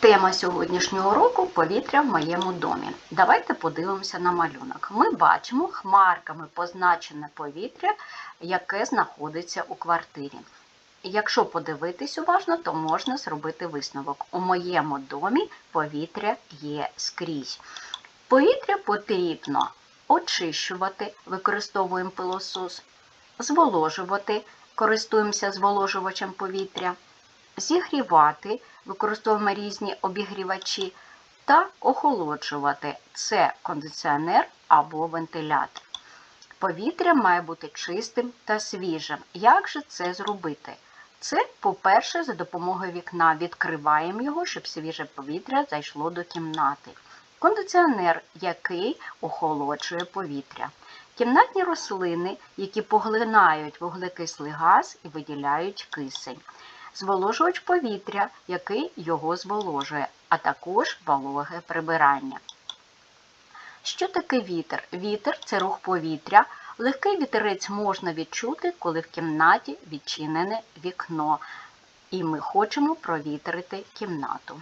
Тема сьогоднішнього року повітря в моєму домі. Давайте подивимося на малюнок. Ми бачимо хмарками позначене повітря, яке знаходиться у квартирі. Якщо подивитись уважно, то можна зробити висновок. У моєму домі повітря є скрізь. Повітря потрібно очищувати, використовуємо пилосос, зволожувати, користуємося зволожувачем повітря, зігрівати, використовуємо різні обігрівачі, та охолоджувати це кондиціонер або вентилятор. Повітря має бути чистим та свіжим. Як же це зробити? Це, по-перше, за допомогою вікна відкриваємо його, щоб свіже повітря зайшло до кімнати. Кондиціонер, який охолоджує повітря. Кімнатні рослини, які поглинають вуглекислий газ і виділяють кисень. Зволожувач повітря, який його зволожує, а також вологе прибирання. Що таке вітер? Вітер це рух повітря. Легкий вітерець можна відчути, коли в кімнаті відчинене вікно, і ми хочемо провітрити кімнату.